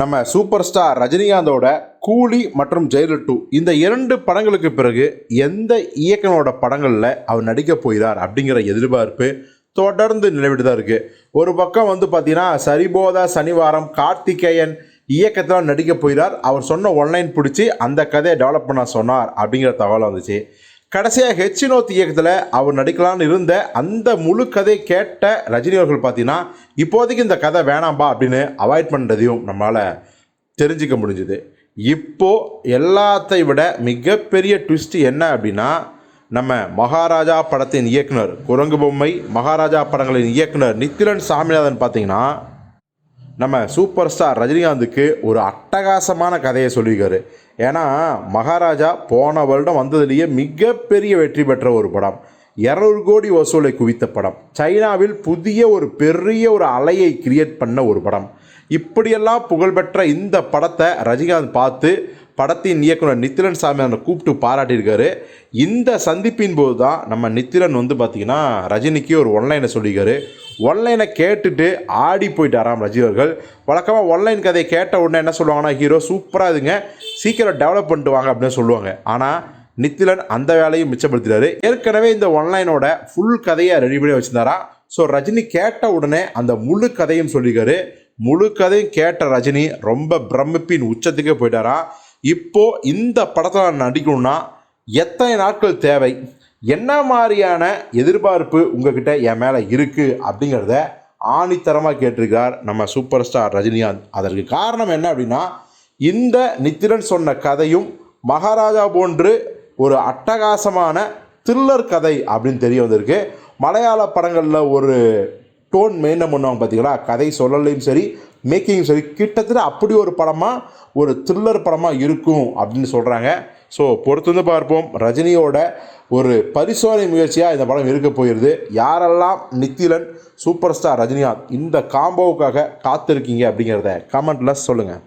நம்ம super star ரஜினிகாந்தோட கூலி மற்றும் ஜெயிலர் டூ இந்த இரண்டு படங்களுக்கு பிறகு எந்த இயக்கனோட படங்களில் அவர் நடிக்க போகிறார் அப்படிங்கிற எதிர்பார்ப்பு தொடர்ந்து நிலவிட்டு தான் இருக்குது ஒரு பக்கம் வந்து பார்த்தீங்கன்னா சரிபோதா சனிவாரம் கார்த்திகேயன் இயக்கத்தில் நடிக்க போகிறார். அவர் சொன்ன ஒன்லைன் பிடிச்சி அந்த கதையை டெவலப் பண்ண சொன்னார் அப்படிங்கிற தகவல் வந்துச்சு. கடைசியாக ஹெச்சினோத் இயக்கத்தில் அவர் நடிக்கலான்னு இருந்த அந்த முழு கதை கேட்ட ரஜினி அவர்கள் பார்த்தீங்கன்னா இப்போதைக்கு இந்த கதை வேணாம்பா அப்படின்னு அவாய்ட் பண்ணுறதையும் நம்மளால் தெரிஞ்சிக்க முடிஞ்சுது. இப்போது எல்லாத்தை விட மிகப்பெரிய ட்விஸ்ட் என்ன அப்படின்னா நம்ம மகாராஜா படத்தின் இயக்குனர் குரங்கு பொம்மை மகாராஜா படங்களின் இயக்குனர் நித்திலன் சாமிநாதன் பார்த்தீங்கன்னா நம்ம சூப்பர் ஸ்டார் ரஜினிகாந்துக்கு ஒரு அட்டகாசமான கதையை சொல்லியிருக்காரு. ஏன்னா மகாராஜா போன வருடம் வந்ததுலேயே மிகப்பெரிய வெற்றி பெற்ற ஒரு படம். இரநூறு கோடி வசூலை குவித்த படம். சைனாவில் புதிய ஒரு பெரிய ஒரு அலையை கிரியேட் பண்ண ஒரு படம். இப்படியெல்லாம் புகழ்பெற்ற இந்த படத்தை ரஜினிகாந்த் பார்த்து படத்தின் இயக்குனர் நித்திலன் சாமியானை கூப்பிட்டு பாராட்டியிருக்காரு. இந்த சந்திப்பின் போது தான் நம்ம நித்திலன் வந்து பார்த்திங்கன்னா ரஜினிக்கு ஒரு ஒன்லைனை சொல்லியிருக்காரு. ஒன்லைனை கேட்டுட்டு ஆடி போயிட்டாராம் ரஜினி அவர்கள். வழக்கமாக ஒன்லைன் கதையை கேட்ட உடனே என்ன சொல்லுவாங்கன்னா ஹீரோ சூப்பராக இதுங்க சீக்கிரம் டெவலப் பண்ணிட்டு வாங்க அப்படின்னு சொல்லுவாங்க. ஆனால் நித்திலன் அந்த வேலையும் மிச்சப்படுத்தினாரு ஏற்கனவே இந்த ஒன்லைனோட ஃபுல் கதையை ரெடி பண்ணி வச்சிருந்தாரா? ஸோ ரஜினி கேட்ட உடனே அந்த முழு கதையும் சொல்லியிருக்காரு. முழு கதையும் கேட்ட ரஜினி ரொம்ப பிரமிப்பின் உச்சத்துக்கே போயிட்டாரா? இப்போ இந்த படத்தில் நான் நடிக்கணும்னா எத்தனை நாட்கள் தேவை? என்ன மாதிரியான எதிர்பார்ப்பு உங்ககிட்ட என் மேலே இருக்குது அப்படிங்கிறத ஆணித்தரமாக கேட்டிருக்கிறார் நம்ம சூப்பர் ஸ்டார் ரஜினிகாந்த் அதற்கு காரணம் என்ன அப்படின்னா இந்த நித்திரன் சொன்ன கதையும் மகாராஜா போன்று ஒரு அட்டகாசமான த்ரில்லர் கதை அப்படின்னு தெரிய வந்திருக்கு. மலையாள படங்களில் ஒரு டோன் மெயின்டைன் பண்ணுவாங்க பார்த்தீங்களா கதை சொல்லலையும் சரி மேக்கிங்கும் சரி கிட்டத்தட்ட அப்படி ஒரு படமாக ஒரு த்ரில்லர் படமாக இருக்கும் அப்படின்னு சொல்கிறாங்க ஸோ பொறுத்து வந்து பார்ப்போம். ரஜினியோட ஒரு பரிசோதனை முயற்சியாக இந்த படம் இருக்க போயிடுது யாரெல்லாம் நித்திலன் சூப்பர் ஸ்டார் ரஜினிகாந்த் இந்த காம்போவுக்காக காத்திருக்கீங்க அப்படிங்கிறத கமெண்ட்டில் சொல்லுங்கள்